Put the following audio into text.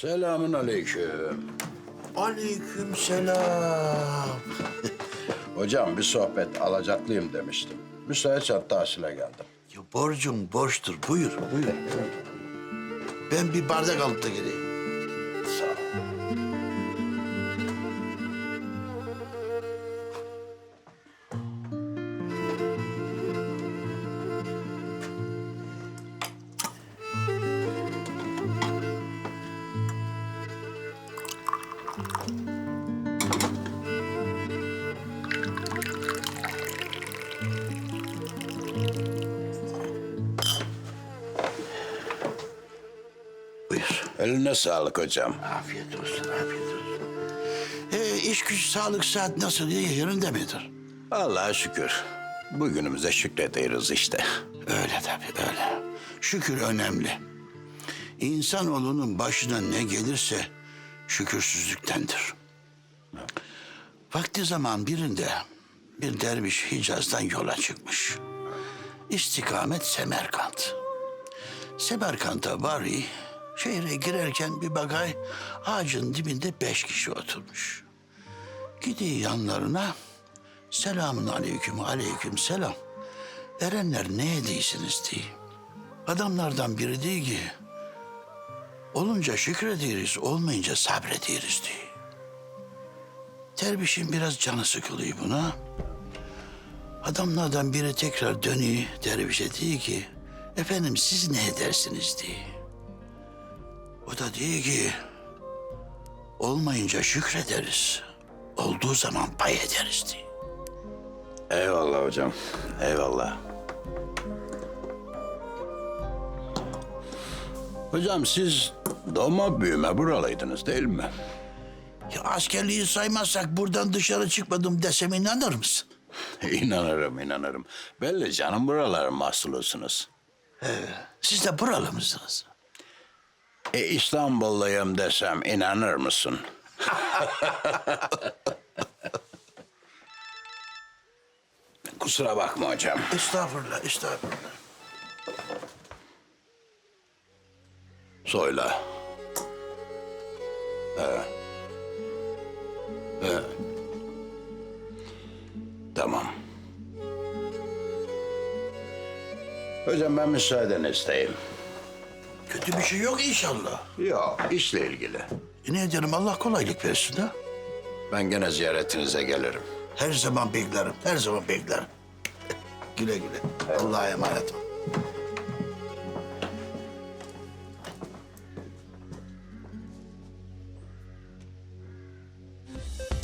Selamün aleyküm. Aleyküm selam. Hocam bir sohbet alacaklıyım demiştim. Müsaitsen tahsile geldim. Ya borcum borçtur. Buyur, buyur. Ben bir bardak alıp da geleyim. Buyur. Eline sağlık hocam. Afiyet olsun, afiyet olsun. Ee, iş güç, sağlık, saat nasıl? Yerinde midir? Allah'a şükür. Bugünümüze şükrediyoruz işte. Öyle tabii, öyle. Şükür önemli. İnsanoğlunun başına ne gelirse şükürsüzlüktendir. Vakti zaman birinde bir derviş Hicaz'dan yola çıkmış. İstikamet Semerkant. Semerkant'a vari şehre girerken bir bagay ağacın dibinde beş kişi oturmuş. Gidiyor yanlarına selamun aleyküm aleyküm selam. Erenler ne ediyorsunuz diye. Adamlardan biri diyor ki olunca şükrediyoruz olmayınca sabrediyoruz diye. Dervişin biraz canı sıkılıyor buna. Adamlardan biri tekrar dönüyor dervişe diyor ki efendim siz ne edersiniz diye. O da diyor ki olmayınca şükrederiz. Olduğu zaman pay ederiz diye. Eyvallah hocam. Eyvallah. Hocam siz doğma büyüme buralıydınız değil mi? Ya askerliği saymazsak buradan dışarı çıkmadım desem inanır mısın? inanırım, inanırım. Belli canım buraların mahsulusunuz. Siz de buralı mısınız? E İstanbulluyum desem inanır mısın? Kusura bakma hocam. Estağfurullah, estağfurullah. Söyle. He. He. Tamam. Hocam ben müsaadeni isteyeyim. Kötü bir şey yok inşallah. Yok, işle ilgili. E ne edelim Allah kolaylık versin ha. Ben gene ziyaretinize gelirim. Her zaman beklerim, her zaman beklerim. güle güle. Allah'a emanet ol.